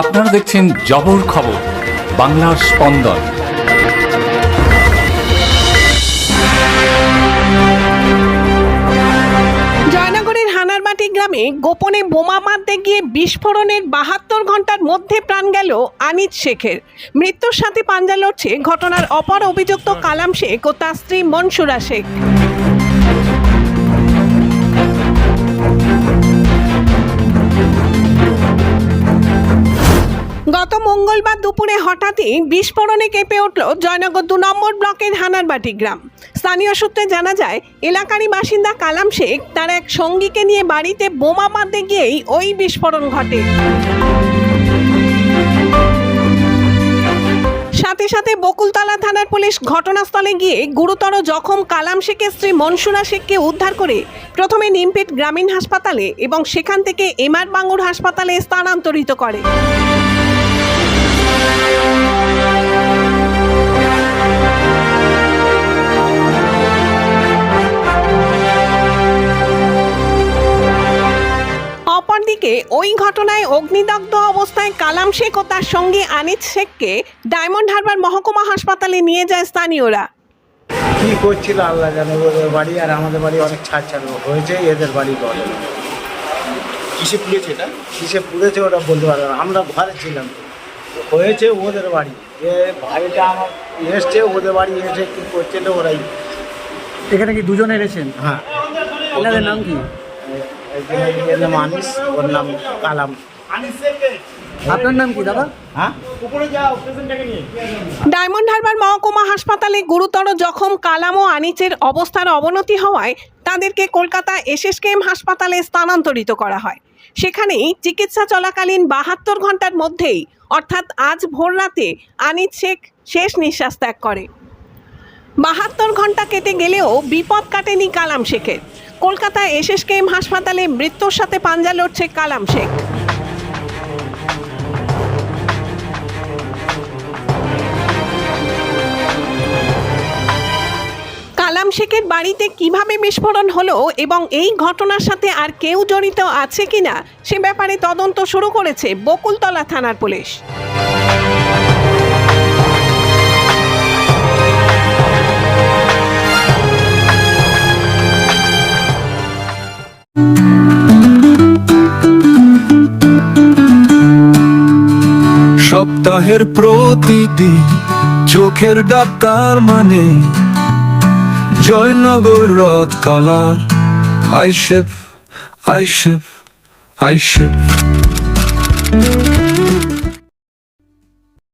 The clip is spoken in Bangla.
আপনারা দেখছেন জবর খবর, বাংলার স্পন্দন। জয়নগরের গ্রামে গোপনে বোমা মারতে গিয়ে বিস্ফোরণের বাহাত্তর ঘণ্টার মধ্যে প্রাণ গেল আনিস শেখের। মৃত্যুর সাথে পাঞ্জা লড়ছে ঘটনার অপর অভিযুক্ত কালাম শেখ ও তার স্ত্রী মনসুরা শেখ। গত মঙ্গলবার দুপুরে হঠাৎই বিস্ফোরণে কেঁপে উঠল জয়নগর দু নম্বর ব্লকের হানারবাটি গ্রাম। স্থানীয় সূত্রে জানা যায়, এলাকারই বাসিন্দা কালাম শেখ তার এক সঙ্গীকে নিয়ে বাড়িতে বোমা মারতে গিয়েই ওই বিস্ফোরণ ঘটে। সাথে সাথে বকুলতলা থানার পুলিশ ঘটনাস্থলে গিয়ে গুরুতর জখম কালাম শেখের স্ত্রী মনসুরা শেখকে উদ্ধার করে প্রথমে নিমপেট গ্রামীণ হাসপাতালে এবং সেখান থেকে এমআর বাঙ্গুর হাসপাতালে স্থানান্তরিত করে। অপরদিকে ওই ঘটনায় অগ্নিদগ্ধ অবস্থায় কালাম শেখ ও তার সঙ্গে আনিস শেখকে ডায়মন্ড হারবার মহকুমা হাসপাতালে নিয়ে যায় স্থানীয়রা। কি করছিল আল্লাহ জানে ওদের বাড়ি আর আমাদের বাড়ি অনেক ছাড় ছাড় হয়েছে এদের বাড়ি বলে। কিসে পুড়েছে এটা? কিসে পুড়েছে ওরা বলতে পারবে না আমরা ঘরে ছিলাম। হয়েছে ওদের বাড়ি। এ ভাইটা আমার এসছে ওদের বাড়ি এসে কি করছে তো ওরাই। এখানে কি দুজন এসেছেন? হ্যাঁ। এনাদের নাম কি? একজনের নাম আনিস ওর নাম কালাম। আপনার নাম কি দাদা? হ্যাঁ? ডায়মন্ড হারবার মহকুমা হাসপাতালে গুরুতর জখম কালাম ও আনিচের অবস্থার অবনতি হওয়ায় তাদেরকে কলকাতা এসএসকেএম হাসপাতালে স্থানান্তরিত করা হয়। সেখানেই চিকিৎসা চলাকালীন বাহাত্তর ঘণ্টার মধ্যেই, অর্থাৎ আজ ভোর রাতে, আনিত শেখ শেষ নিঃশ্বাস ত্যাগ করে। বাহাত্তর ঘণ্টা কেটে গেলেও বিপদ কাটেনি কালাম শেখের। কলকাতা এসএসকেএম হাসপাতালে মৃত্যুর সাথে পাঞ্জা লড়ছে কালাম শেখ। শেখের বাড়িতে কীভাবে বিস্ফোরণ হলো এবং এই ঘটনার সাথে আর কেউ জড়িত আছে কিনা সে ব্যাপারে তদন্ত শুরু করেছে বকুলতলা থানার পুলিশ। সপ্তাহের প্রতিদিন চোখের ডাক্তার মানে Join the road color. I ship, I ship, I ship.